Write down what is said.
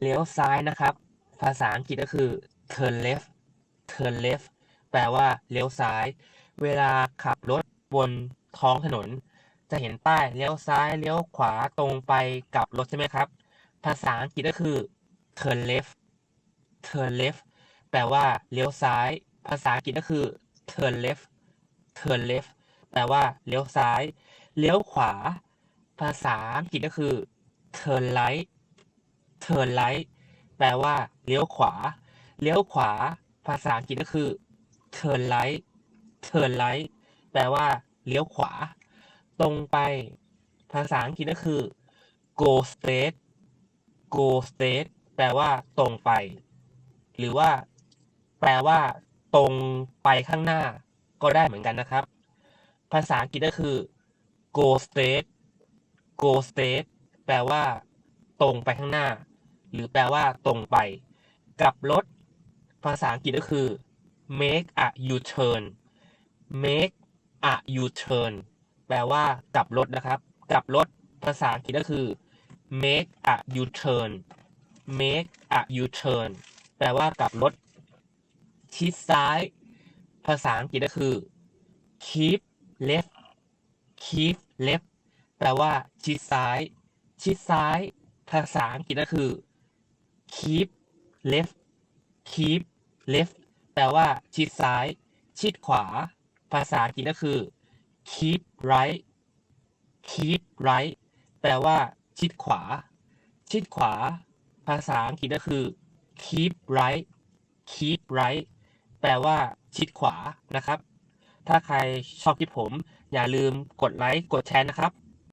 เลี้ยวซ้ายนะครับ ภาษาอังกฤษก็คือ turn left turn left แปลว่าเลี้ยวซ้าย เวลาขับรถบนท้องถนน จะเห็นป้ายเลี้ยวซ้ายเลี้ยวขวาตรงไปกลับรถใช่ไหมครับ ภาษาอังกฤษก็คือ turn left turn left แปลว่าเลี้ยวซ้าย ภาษาอังกฤษก็คือ turn left turn left แปลว่าเลี้ยวซ้าย เลี้ยวขวา ภาษาอังกฤษก็คือ turn right turn right แปลว่าเลี้ยวขวา เลี้ยวขวา ภาษาอังกฤษก็คือ turn right turn right แปลว่าเลี้ยวขวา ตรงไป ภาษาอังกฤษก็คือ go straight go straight แปลว่า ตรงไป หรือว่า แปลว่า ตรงไปข้างหน้า ก็ได้เหมือนกันนะครับ ภาษาอังกฤษก็คือ go straight go straight แปลว่า ตรงไปข้างหน้า หรือแปลว่าตรงไปกับรถ ภาษาอังกฤษก็คือ make a U-turn make a U-turn แปลว่ากลับรถนะครับ กลับรถภาษาอังกฤษก็คือ make a U-turn make a U-turn แปลว่ากลับรถ ชิดซ้าย ภาษาอังกฤษก็คือ keep left keep left แปลว่า ชิดซ้าย ชิดซ้าย ภาษาอังกฤษก็คือ keep left keep left แปลว่าชิดซ้าย ชิดขวา ภาษาอังกฤษก็คือ keep right keep right แปลว่า ชิดขวา ชิดขวา ภาษาอังกฤษก็คือ keep right keep right แปลว่า ชิดขวานะครับ ถ้าใครชอบคลิปผม อย่าลืมกดไลค์ กดแชร์นะครับ